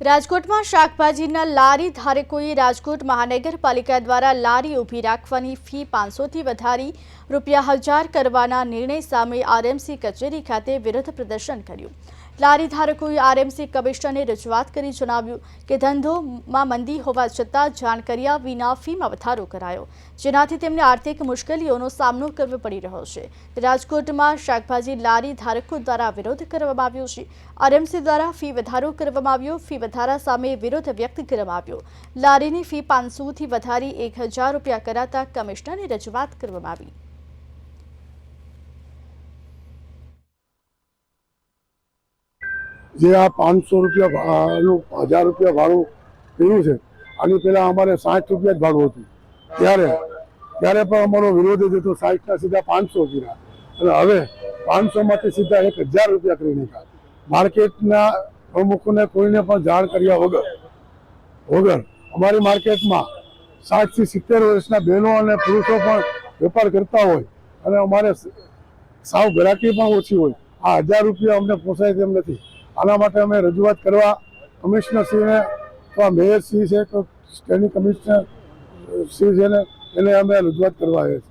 રાજકોટમાં શાકભાજીના લારી ધારકોએ રાજકોટ મહાનગરપાલિકા દ્વારા લારી ઊભી રાખવાની ફી પાંચસોથી વધારી રૂપિયા હજાર કરવાના નિર્ણય સામે આરએમસી કચેરી ખાતે વિરોધ પ્રદર્શન કર્યું. લારી ધારકોએ આરએમસી કમિશનરને રજૂઆત કરી જણાવ્યું કે ધંધોમાં મંદી હોવા છતાં જાણ કર્યા વિના ફીમાં વધારો કરાયો, જેનાથી તેમને આર્થિક મુશ્કેલીઓનો સામનો કરવો પડી રહ્યો છે. રાજકોટમાં શાકભાજી લારી ધારકો દ્વારા વિરોધ કરવામાં આવ્યો છે. આરએમસી દ્વારા ફી વધારો કરવામાં આવ્યો, ફી વધારા સામે વિરોધ વ્યક્ત કરવામાં આવ્યો. લારીની ફી પાંચસોથી વધારી એક હજાર રૂપિયા કરાતા કમિશનરને રજૂઆત કરવામાં આવી. જે આ પાંચસો રૂપિયા ભાડું હજાર રૂપિયા ભાડું કર્યું છે, આની પહેલાં અમારે સાઠ રૂપિયા જ ભાડું હતું. ત્યારે ત્યારે પણ અમારો વિરોધ જ હતો, સાઠના સીધા પાંચસો કર્યા. અને હવે પાંચસોમાંથી સીધા એક હજાર રૂપિયા કરી નાખ્યા. માર્કેટના પ્રમુખોને કોઈને પણ જાણ કર્યા વગર વગર અમારી માર્કેટમાં સાઠથી સિત્તેર વર્ષના બહેનો અને પુરુષો પણ વેપાર કરતા હોય અને અમારે સાવ ગ્રાહકી પણ ઓછી હોય. આ હજાર રૂપિયા અમને પોસાય તેમ નથી. આના માટે અમે રજૂઆત કરવા કમિશનરશ્રીને અથવા મેયરશ્રી છે કે સ્ટેન્ડિંગ કમિશનર શ્રી છે ને એને અમે રજૂઆત કરવા આવ્યા છીએ.